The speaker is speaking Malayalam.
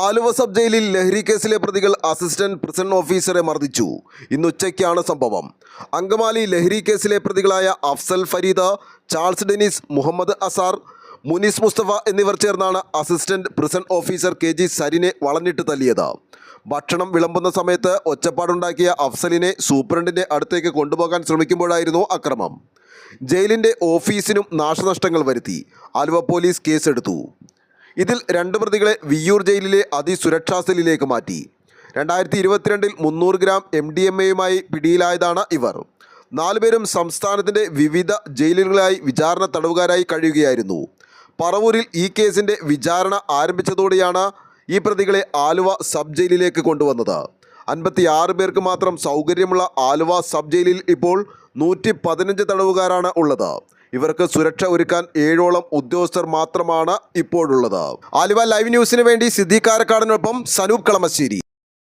ആലുവ സബ് ജയിലിൽ ലഹരി കേസിലെ പ്രതികൾ അസിസ്റ്റന്റ് പ്രിസൺ ഓഫീസറെ മർദ്ദിച്ചു. ഇന്ന് ഉച്ചയ്ക്കാണ് സംഭവം. അങ്കമാലി ലഹരി കേസിലെ പ്രതികളായ അഫ്സൽ ഫരീദ ചാൾസ് ഡെനിസ് മുഹമ്മദ് അസാർ മുനീസ് മുസ്തഫ എന്നിവർ ചേർന്നാണ് assistant prison officer K G സരിനെ വളഞ്ഞിട്ട് തല്ലിയത്. ഭക്ഷണം വിളമ്പുന്ന സമയത്ത് ഒച്ചപ്പാടുണ്ടാക്കിയ അഫ്സലിനെ സൂപ്രണ്ടിന്റെ അടുത്തേക്ക് കൊണ്ടുപോകാൻ ശ്രമിക്കുമ്പോഴായിരുന്നു അക്രമം. ജയിലിന്റെ ഓഫീസിനും നാശനഷ്ടങ്ങൾ വരുത്തി. ആലുവ പോലീസ് കേസെടുത്തു. ഇതിൽ രണ്ട് പ്രതികളെ വിയ്യൂർ ജയിലിലെ അതിസുരക്ഷാ സെല്ലിലേക്ക് മാറ്റി. രണ്ടായിരത്തി ഇരുപത്തിരണ്ടിൽ മുന്നൂറ് ഗ്രാം എം ഡി എം എയുമായി പിടിയിലായതാണ് ഇവർ. നാലുപേരും സംസ്ഥാനത്തിന്റെ വിവിധ ജയിലുകളിലായി വിചാരണ തടവുകാരായി കഴിയുകയായിരുന്നു. പറവൂരിൽ ഈ കേസിന്റെ വിചാരണ ആരംഭിച്ചതോടെയാണ് ഈ പ്രതികളെ ആലുവ സബ് ജയിലിലേക്ക് കൊണ്ടുവന്നത്. അൻപത്തിയാറ് പേർക്ക് മാത്രം സൗകര്യമുള്ള ആലുവ സബ് ജയിലിൽ ഇപ്പോൾ നൂറ്റി പതിനഞ്ച് തടവുകാരാണ് ഉള്ളത്. ഇവർക്ക് സുരക്ഷ ഒരുക്കാൻ ഏഴോളം ഉദ്യോഗസ്ഥർ മാത്രമാണ് ഇപ്പോഴുള്ളത്. ആലുവ ലൈവ് ന്യൂസിന് വേണ്ടി സിദ്ദീഖ് കാരക്കാടിനൊപ്പം സനൂപ് കളമശ്ശേരി.